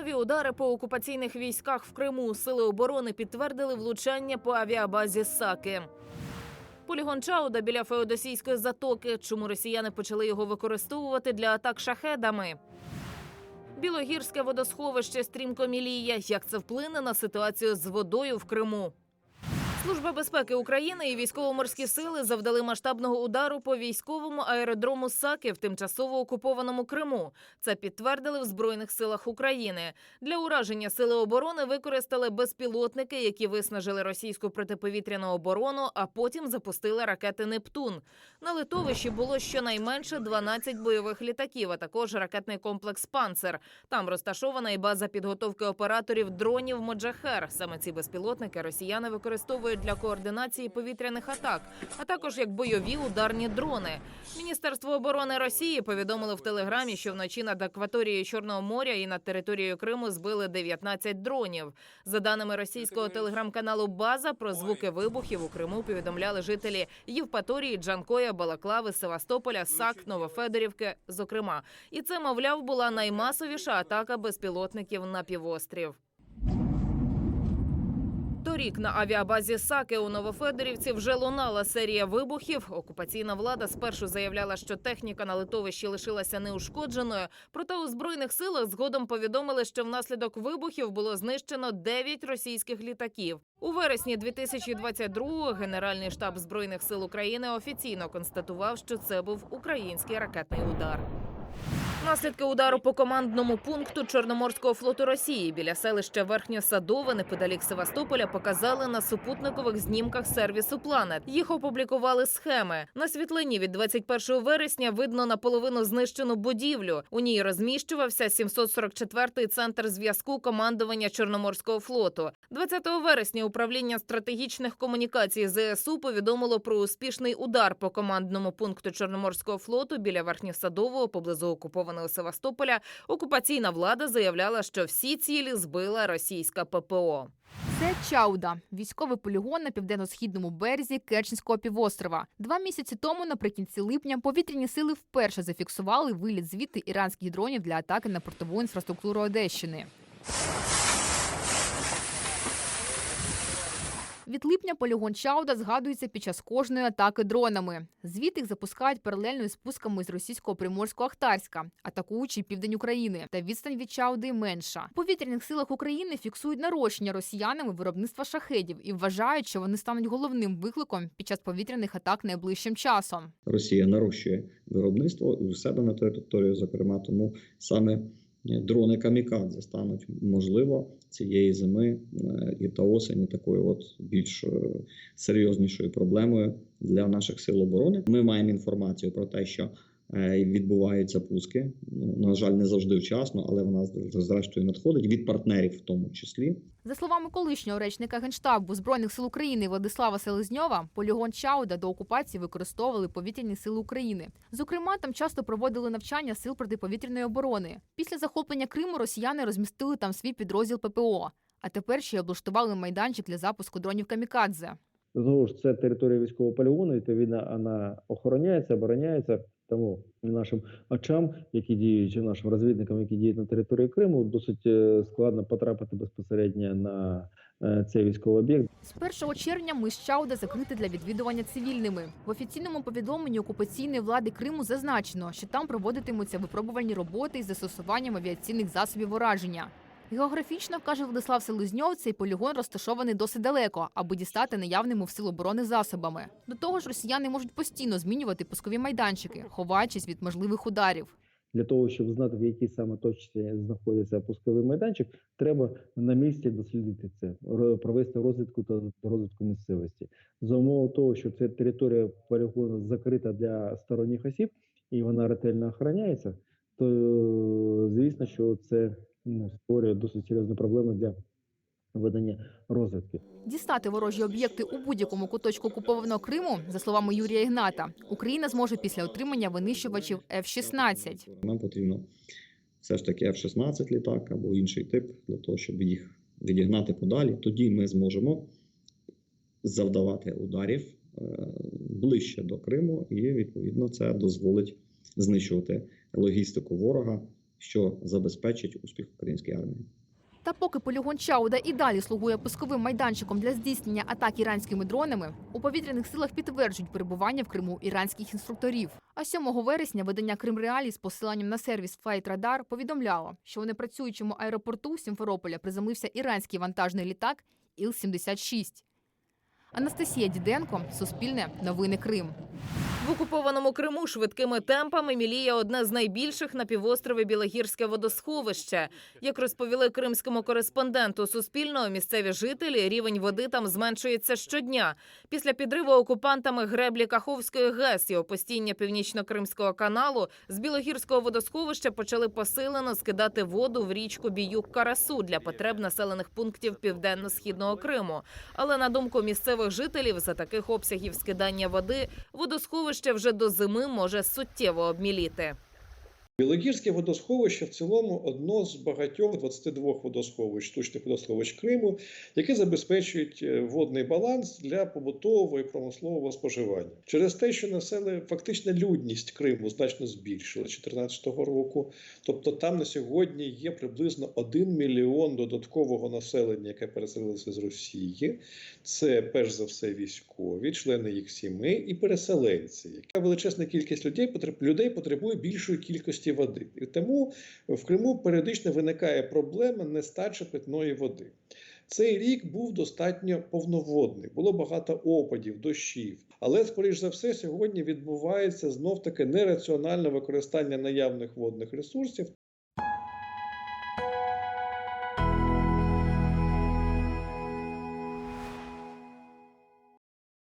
Нові удари по окупаційних військах в Криму сили оборони підтвердили влучання по авіабазі Саки. Полігон Чауда біля Феодосійської затоки. Чому росіяни почали його використовувати для атак шахедами? Білогірське водосховище стрімко міліє. Як це вплине на ситуацію з водою в Криму? Служба безпеки України і військово-морські сили завдали масштабного удару по військовому аеродрому Саки в тимчасово окупованому Криму. Це підтвердили в збройних силах України. Для ураження сили оборони використали безпілотники, які виснажили російську протиповітряну оборону, а потім запустили ракети Нептун. На литовищі було щонайменше 12 бойових літаків, а також ракетний комплекс Панцер. Там розташована і база підготовки операторів дронів Моджахер. Саме ці безпілотники росіяни використовують для координації повітряних атак, а також як бойові ударні дрони. Міністерство оборони Росії повідомило в телеграмі, що вночі над акваторією Чорного моря і над територією Криму збили 19 дронів. За даними російського телеграм-каналу База про звуки вибухів у Криму повідомляли жителі Євпаторії, Джанкоя, Балаклави, Севастополя, Сак, Новофедорівки. Зокрема, і це, мовляв, була наймасовіша атака безпілотників на півострів. Торік на авіабазі Саки у Новофедорівці вже лунала серія вибухів. Окупаційна влада спершу заявляла, що техніка на литовищі лишилася неушкодженою. Проте у збройних силах згодом повідомили, що внаслідок вибухів було знищено 9 російських літаків. У вересні 2022-го Генеральний штаб збройних сил України офіційно констатував, що це був український ракетний удар. Наслідки удару по командному пункту Чорноморського флоту Росії біля селища Верхньосадове неподалік Севастополя показали на супутникових знімках сервісу Планет. Їх опублікували схеми. На світлині від 21 вересня видно наполовину знищену будівлю. У ній розміщувався 744-й центр зв'язку командування Чорноморського флоту. 20 вересня управління стратегічних комунікацій ЗСУ повідомило про успішний удар по командному пункту Чорноморського флоту біля Верхньосадового поблизу окупованого Севастополя. Окупаційна влада заявляла, що всі цілі збила російська ППО. Це Чауда, військовий полігон на південно-східному березі Керченського півострова. Два місяці тому, наприкінці липня, повітряні сили вперше зафіксували виліт звідти іранських дронів для атаки на портову інфраструктуру Одещини. Від липня полігон Чауда згадується під час кожної атаки дронами. Звідти їх запускають паралельно із спусками з російського приморського Ахтарська, атакуючи південь України. Та відстань від Чауди менша. У повітряних силах України фіксують нарощення росіянами виробництва шахедів і вважають, що вони стануть головним викликом під час повітряних атак найближчим часом. Росія нарощує виробництво у себе на території, зокрема, тому саме дрони камікадзе стануть можливо цієї зими е, і та осені такою, от більш е, серйознішою проблемою для наших сил оборони. Ми маємо інформацію про те, що відбуваються пуски. Ну на жаль, не завжди вчасно, але вона зрештою надходить від партнерів, в тому числі. За словами колишнього речника генштабу збройних сил України Владислава Селезньова, полігон Чауда до окупації використовували повітряні сили України. Зокрема, там часто проводили навчання сил протиповітряної оборони. Після захоплення Криму росіяни розмістили там свій підрозділ ППО. А тепер ще й облаштували майданчик для запуску дронів камікадзе. Знову ж це територія військового полігону, відповідно, вона охороняється, обороняється. Тому нашим очам, які діють, нашим розвідникам, які діють на території Криму, досить е, складно потрапити безпосередньо на е, цей військовий об'єкт. З 1 червня мис Чауда закрити для відвідування цивільними. В офіційному повідомленні окупаційної влади Криму зазначено, що там проводитимуться випробувальні роботи із застосуванням авіаційних засобів ураження. Географічно, каже Владислав Селезньов, цей полігон розташований досить далеко, аби дістати наявними в сил оборони засобами. До того ж, росіяни можуть постійно змінювати пускові майданчики, ховаючись від можливих ударів. Для того щоб знати, в якій саме точці знаходиться пусковий майданчик, треба на місці дослідити це, провести розвідку та розвідку місцевості. За умови того, що ця територія полігону закрита для сторонніх осіб і вона ретельно охороняється, то звісно, що це ну, створює досить серйозні проблеми для ведення розвідки. Дістати ворожі об'єкти у будь-якому куточку окупованого Криму, за словами Юрія Ігната, Україна зможе після отримання винищувачів F-16. Нам потрібно все ж таки F-16 літак або інший тип для того, щоб їх відігнати подалі. Тоді ми зможемо завдавати ударів е, ближче до Криму, і відповідно це дозволить знищувати логістику ворога що забезпечить успіх української армії. Та поки полігон Чауда і далі слугує пусковим майданчиком для здійснення атак іранськими дронами, у повітряних силах підтверджують перебування в Криму іранських інструкторів. А 7 вересня видання Крим Реалі з посиланням на сервіс Radar повідомляло, що у непрацюючому аеропорту Сімферополя приземлився іранський вантажний літак Іл-76. Анастасія Діденко, Суспільне, Новини Крим. В окупованому Криму швидкими темпами міліє одне з найбільших на півострові Білогірське водосховище. Як розповіли кримському кореспонденту Суспільного, місцеві жителі рівень води там зменшується щодня. Після підриву окупантами греблі Каховської ГЕС і опустіння північно-кримського каналу з Білогірського водосховища почали посилено скидати воду в річку Біюк-Карасу для потреб населених пунктів південно-східного Криму. Але на думку місцевих жителів, за таких обсягів скидання води водосховище вже до зими може суттєво обміліти. Білогірське водосховище в цілому одно з багатьох 22 водосховищ, штучних водосховищ Криму, які забезпечують е, водний баланс для побутового і промислового споживання. Через те, що населення фактично людність Криму значно збільшила 2014 року. Тобто там на сьогодні є приблизно 1 мільйон додаткового населення, яке переселилося з Росії. Це перш за все військові, члени їх сімей і переселенці. Яка величезна кількість людей людей потребує більшої кількості води. І тому в Криму періодично виникає проблема нестачі питної води. Цей рік був достатньо повноводний, було багато опадів, дощів. Але, скоріш за все, сьогодні відбувається знов таки нераціональне використання наявних водних ресурсів.